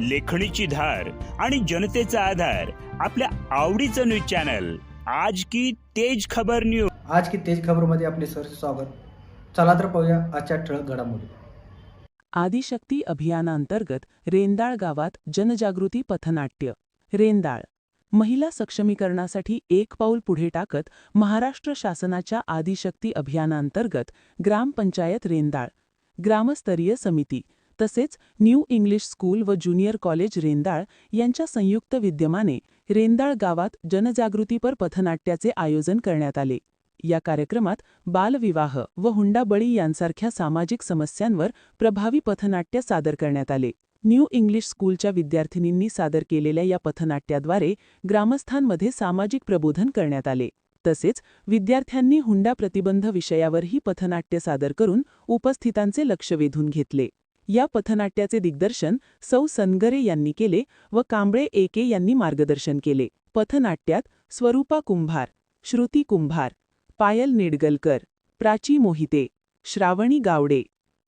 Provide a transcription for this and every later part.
लेखणीची धार आणि जनतेचा आधार आपल्या आवडीचं न्यूज चॅनल. आज की तेज खबर न्यूज आज की तेज खबरमध्ये आपले सर स्वागत. चला तर पाहूया आजच्या ठळक घडामोडी. आदिशक्ती अभियानांतर्गत रेंदाळ गावात जनजागृती पथनाट्य. रेंदाळ. महिला सक्षमीकरणासाठी एक पाऊल पुढे टाकत महाराष्ट्र शासनाच्या आदिशक्ती अभियानांतर्गत ग्रामपंचायत रेंदाळ. ग्रामस्तरीय समिती. तसेच न्यू इंग्लिश स्कूल व ज्युनियर कॉलेज रेंदाळ यांच्या संयुक्त विद्यमाने रेंदाळ गावात जनजागृतीपर पथनाट्याचे आयोजन करण्यात आले. या कार्यक्रमात बालविवाह व हुंडाबळी यांसारख्या सामाजिक समस्यांवर प्रभावी पथनाट्य सादर करण्यात आले. न्यू इंग्लिश स्कूलच्या विद्यार्थिनींनी सादर केलेल्या या पथनाट्याद्वारे ग्रामस्थांमध्ये सामाजिक प्रबोधन करण्यात आले. तसेच विद्यार्थ्यांनी हुंडा प्रतिबंध विषयावरही पथनाट्य सादर करून उपस्थितांचे लक्ष वेधून घेतले. या पथनाट्याचे दिग्दर्शन सौ सनगरे यांनी केले व कांबळे एके यांनी मार्गदर्शन केले. पथनाट्यात स्वरूपा कुंभार श्रुती कुंभार पायल निडगलकर प्राची मोहिते श्रावणी गावडे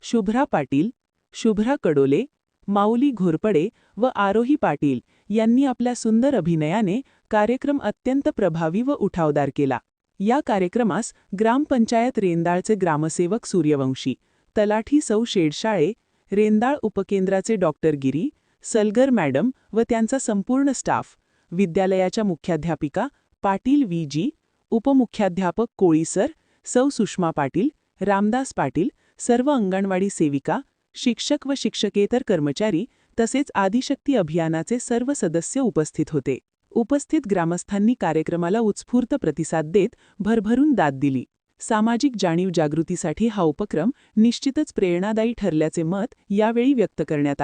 शुभ्रा पाटील शुभ्रा कडोले माऊली घोरपडे व आरोही पाटील यांनी आपल्या सुंदर अभिनयाने कार्यक्रम अत्यंत प्रभावी व उठावदार केला. या कार्यक्रमास ग्रामपंचायत रेंदाळचे ग्रामसेवक सूर्यवंशी तलाठी सौ शेडशाळे रेंदाळ उपकेंद्राचे डॉक्टर गिरी सलगर मॅडम व त्यांचा संपूर्ण स्टाफ विद्यालयाच्या मुख्याध्यापिका पाटील व्ही जी उपमुख्याध्यापक कोळी सर सौ सुषमा पाटील रामदास पाटील सर्व अंगणवाडी सेविका शिक्षक व शिक्षकेतर कर्मचारी तसेच आदिशक्ती अभियानाचे सर्व सदस्य उपस्थित होते. उपस्थित ग्रामस्थांनी कार्यक्रमाला उत्स्फूर्त प्रतिसाद देत भरभरून दाद दिली. सामाजिक जाणीव जागृतीसाठी हा उपक्रम निश्चितच प्रेरणादायी ठरल्याचे मत यावेळी व्यक्त करण्यात